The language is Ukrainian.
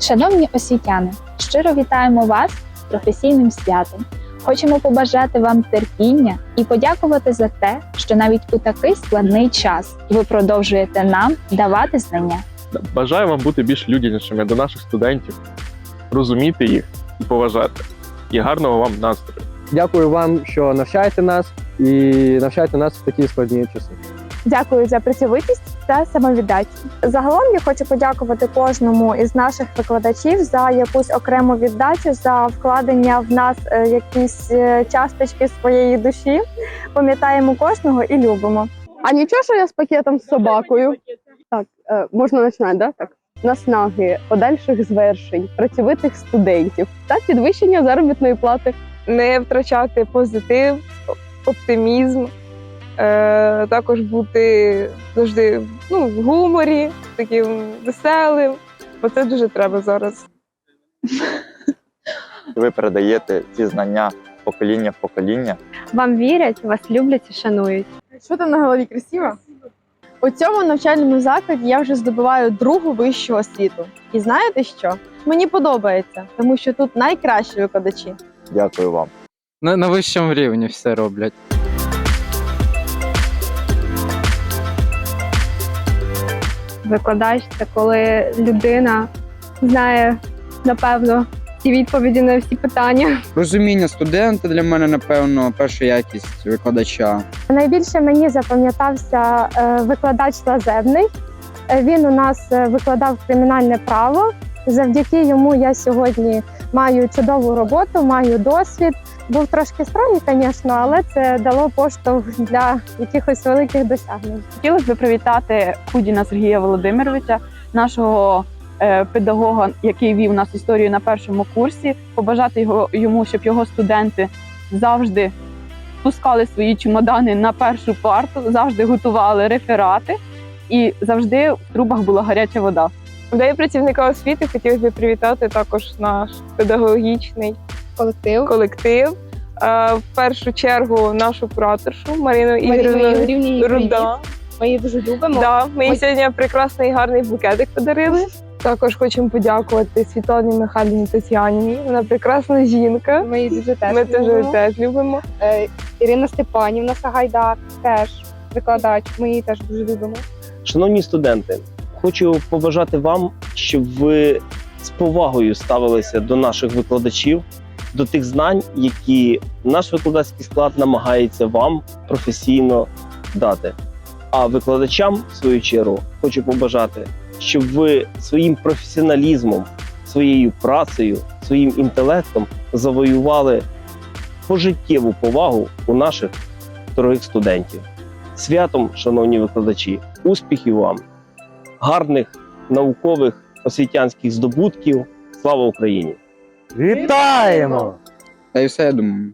Шановні освітяни, щиро вітаємо вас з професійним святом. Хочемо побажати вам терпіння і подякувати за те, що навіть у такий складний час ви продовжуєте нам давати знання. Бажаю вам бути більш людянішими до наших студентів, розуміти їх і поважати. І гарного вам настрою. Дякую вам, що навчаєте нас і навчаєте нас в такі складні часи. Дякую за працьовитість та самовіддачу. Загалом я хочу подякувати кожному із наших викладачів за якусь окрему віддачу, за вкладення в нас е, якісь е, часточки своєї душі. Пам'ятаємо кожного і любимо. А нічого, що я з пакетом з собакою. Так, е, можна починати, да? Так. Наснаги, подальших звершень, працьовитих студентів та підвищення заробітної плати. не втрачати позитив, оптимізм, е, також бути завжди ну, в гуморі, таким веселим, бо це дуже треба зараз. ви передаєте ці знання покоління в покоління. Вам вірять, вас люблять і шанують. Що там на голові красиво? У цьому навчальному закладі я вже здобуваю другу вищу освіту. І знаєте що? Мені подобається, тому що тут найкращі викладачі. Дякую вам. На, на вищому рівні все роблять. Викладач це коли людина знає напевно всі відповіді на всі питання. Розуміння студента для мене, напевно, перша якість викладача. Найбільше мені запам'ятався е, викладач Лазебний. Він у нас е, викладав кримінальне право. Завдяки йому я сьогодні маю чудову роботу, маю досвід. Був трошки странний, звісно, але це дало поштовх для якихось великих досягнень. Хотілося б привітати Кудіна Сергія Володимировича, нашого е, педагога, який вів нас історію на першому курсі. Побажати його йому, щоб його студенти завжди пускали свої чемодани на першу парту, завжди готували реферати і завжди в трубах була гаряча вода. День працівника освіти хотілося б привітати також наш педагогічний Колектив колектив. Е, В першу чергу нашу кураторшу Марину Ігорівну Руда. Ми її дуже любимо. Да, ми їй сьогодні прекрасний гарний букетик подарили. Також хочемо подякувати Світлані Михайлівні Тетянівні. Вона прекрасна жінка. Ми її дуже теж Ми теж теж любимо. Е, Ірина Степанівна Сагайдак теж викладач. Ми її теж дуже любимо. Шановні студенти, хочу побажати вам, щоб ви з повагою ставилися до наших викладачів, до тих знань, які наш викладацький склад намагається вам професійно дати. А викладачам, в свою чергу, хочу побажати, щоб ви своїм професіоналізмом, своєю працею, своїм інтелектом завоювали пожиттєву повагу у наших дорогих студентів. Святом, шановні викладачі, успіхів вам, гарних наукових освітянських здобутків. Слава Україні! Вітаємо! Та й все, я думаю.